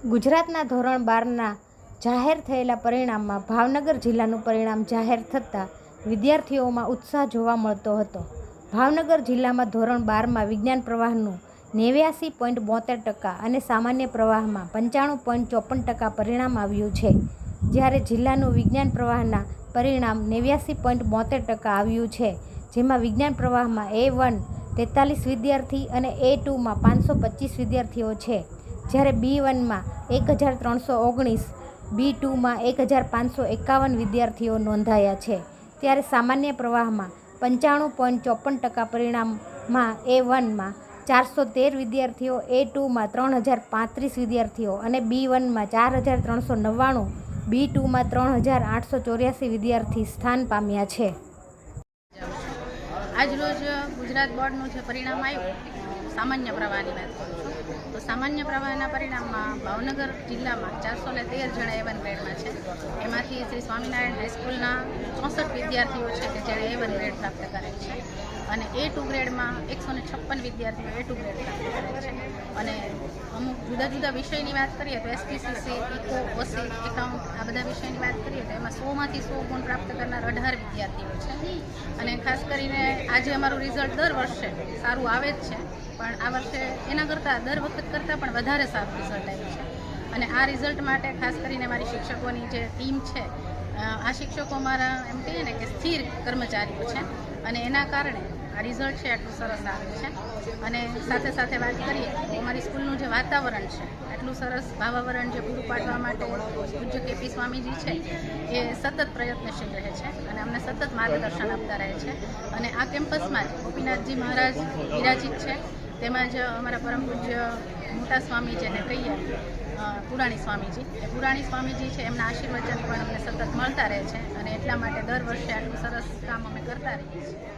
ગુજરાતના ધોરણ બારના જાહેર થયેલા પરિણામમાં ભાવનગર જિલ્લાનું પરિણામ જાહેર થતાં વિદ્યાર્થીઓમાં ઉત્સાહ જોવા મળતો હતો. ભાવનગર જિલ્લામાં ધોરણ બારમાં વિજ્ઞાન પ્રવાહનું નેવ્યાસી પોઈન્ટ બોતેર ટકા અને સામાન્ય પ્રવાહમાં પંચાણું પોઈન્ટ ચોપન ટકા પરિણામ આવ્યું છે. જ્યારે જિલ્લાનું વિજ્ઞાન પ્રવાહના પરિણામ નેવ્યાસી પોઈન્ટ બોતેર ટકા આવ્યું છે, જેમાં વિજ્ઞાન પ્રવાહમાં એ વન, તેતાલીસ વિદ્યાર્થી અને એ ટુમાં પાંચસો પચીસ વિદ્યાર્થીઓ છે. જ્યારે બી વનમાં એક હજાર ત્રણસો ઓગણીસ, બી ટુમાં એક હજાર પાંચસો એકાવન વિદ્યાર્થીઓ નોંધાયા છે. ત્યારે સામાન્ય પ્રવાહમાં પંચાણું પોઈન્ટ ચોપન ટકા પરિણામમાં એ વનમાં ચારસો તેર વિદ્યાર્થીઓ, એ ટુમાં ત્રણ હજાર પાંત્રીસ વિદ્યાર્થીઓ અને બી વનમાં ચાર હજાર ત્રણસો નવ્વાણું, બી ટુમાં ત્રણ હજાર આઠસો ચોર્યાસી વિદ્યાર્થી સ્થાન પામ્યા છે. આજરોજ ગુજરાત બોર્ડનું જે પરિણામ આવ્યું, સામાન્ય પ્રવાહની વાત તો સામાન્ય પ્રવાહના પરિણામમાં ભાવનગર જિલ્લામાં ચારસો ને તેર જણા એવન ગ્રેડમાં છે. એમાંથી શ્રી સ્વામિનારાયણ હાઈસ્કૂલના ચોસઠ વિદ્યાર્થીઓ છે કે જેણે એવન ગ્રેડ પ્રાપ્ત કરેલ છે. અને એ ટુ ગ્રેડમાં એકસો ને છપ્પન વિદ્યાર્થીઓ એ ટુ ગ્રેડ પ્રાપ્ત કરેલ છે. અને અમુક જુદા જુદા વિષયની વાત કરીએ તો એસપીસીસી, ઇકો, ઓસી, એકાઉન્ટ આ બધા વિષયની વાત કરીએ તો એમાં સોમાંથી સો ગુણ પ્રાપ્ત કરનાર અઢાર વિદ્યાર્થીઓ છે. અને ખાસ કરીને આજે અમારું રિઝલ્ટ દર વર્ષે સારું આવે જ છે. પણ આ વર્ષે એના કરતાં દર વખત કરતાં પણ વધારે સારું રિઝલ્ટ આવ્યું છે. અને આ રિઝલ્ટ માટે ખાસ કરીને મારી શિક્ષકોની જે ટીમ છે આ શિક્ષકો મારા એમ કહીએ ને કે સ્થિર કર્મચારીઓ છે. અને એના કારણે આ રિઝલ્ટ છે આટલું સરસ આવ્યું છે. અને સાથે સાથે વાત કરીએ, તો અમારી સ્કૂલનું જે વાતાવરણ છે, આટલું સરસ ભાવાવરણ જે પૂરું પાડવા માટે પૂજ્ય કેપી સ્વામીજી છે, એ સતત પ્રયત્નશીલ રહે છે અને અમને સતત માર્ગદર્શન આપતા રહે છે. અને આ કેમ્પસમાં જ ગોપીનાથજી મહારાજ વિરાજિત છે. તેમજ અમારા પરમ પૂજ્ય મોટા સ્વામી જેને કહીએ પુરાણી સ્વામીજી. એ પુરાણી સ્વામીજી છે, એમના આશીર્વચન પણ અમને સતત મળતા રહે છે અને એટલા માટે દર વર્ષે આટલું સરસ કામ અમે કરતા રહીએ છીએ.